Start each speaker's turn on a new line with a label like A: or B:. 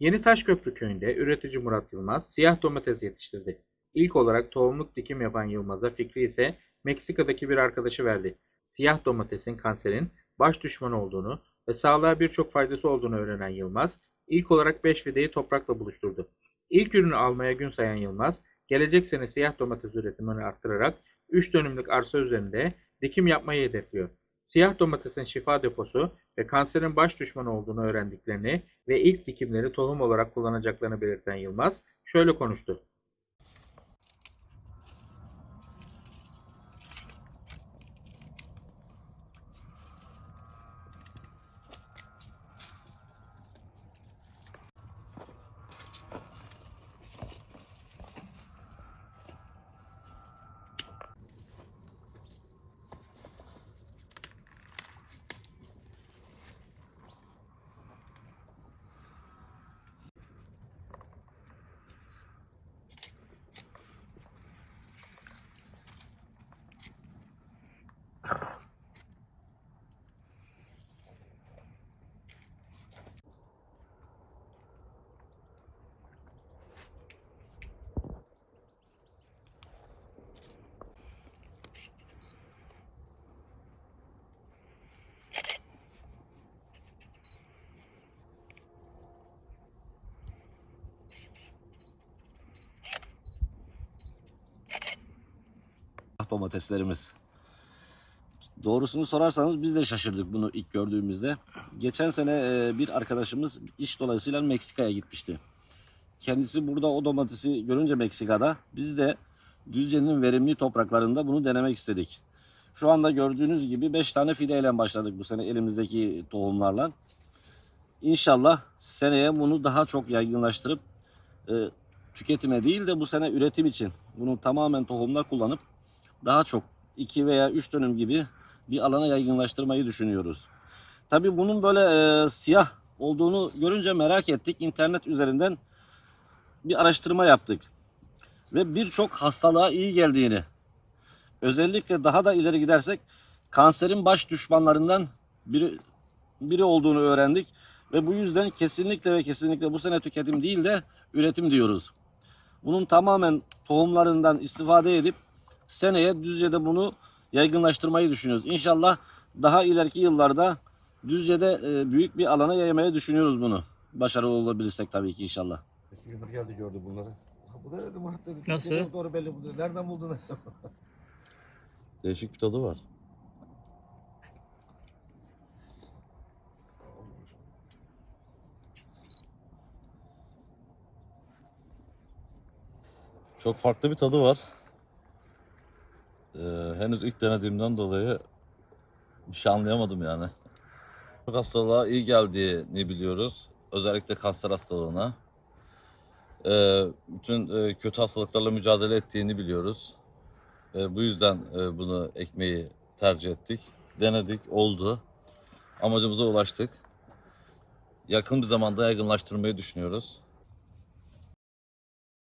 A: Yeni Taşköprü köyünde üretici Murat Yılmaz siyah domates yetiştirdi. İlk olarak tohumluk dikim yapan Yılmaz'a fikri ise Meksika'daki bir arkadaşı verdi. Siyah domatesin kanserin baş düşmanı olduğunu ve sağlığa birçok faydası olduğunu öğrenen Yılmaz, ilk olarak 5 fideyi toprakla buluşturdu. İlk ürünü almaya gün sayan Yılmaz, gelecek sene siyah domates üretimini arttırarak 3 dönümlük arsa üzerinde dikim yapmayı hedefliyor. Siyah domatesin şifa deposu ve kanserin baş düşmanı olduğunu öğrendiklerini ve ilk dikimleri tohum olarak kullanacaklarını belirten Yılmaz şöyle konuştu.
B: Domateslerimiz. Doğrusunu sorarsanız biz de şaşırdık bunu ilk gördüğümüzde. Geçen sene e, bir arkadaşımız iş dolayısıyla Meksika'ya gitmişti. Kendisi burada o domatesi görünce Meksika'da biz de Düzce'nin verimli topraklarında bunu denemek istedik. Şu anda gördüğünüz gibi 5 tane fideyle başladık bu sene elimizdeki tohumlarla. İnşallah seneye bunu daha çok yaygınlaştırıp e, tüketime değil de bu sene üretim için bunu tamamen tohumda kullanıp daha çok 2 veya 3 dönüm gibi bir alana yaygınlaştırmayı düşünüyoruz. Tabii bunun böyle e, siyah olduğunu görünce merak ettik. İnternet üzerinden bir araştırma yaptık. Ve birçok hastalığa iyi geldiğini, özellikle daha da ileri gidersek kanserin baş düşmanlarından biri, biri olduğunu öğrendik. Ve bu yüzden kesinlikle ve kesinlikle bu sene tüketim değil de üretim diyoruz. Bunun tamamen tohumlarından istifade edip seneye Düzce'de bunu yaygınlaştırmayı düşünüyoruz. İnşallah daha ileriki yıllarda Düzce'de e, büyük bir alana yaymayı düşünüyoruz bunu. Başarılı olabilirsek tabii ki inşallah.
C: Gündür geldi gördü bunları. Bu da dedi Murat dedi.
D: Nasıl?
C: Türkiye'de Doğru belli bu dedi. Nereden buldun?
E: Değişik bir tadı var. Çok farklı bir tadı var. Ee, henüz ilk denediğimden dolayı bir şey anlayamadım yani. Çok hastalığa iyi geldiğini biliyoruz. Özellikle kanser hastalığına. Ee, bütün e, kötü hastalıklarla mücadele ettiğini biliyoruz. E, bu yüzden e, bunu ekmeği tercih ettik. Denedik, oldu. Amacımıza ulaştık. Yakın bir zamanda yaygınlaştırmayı düşünüyoruz.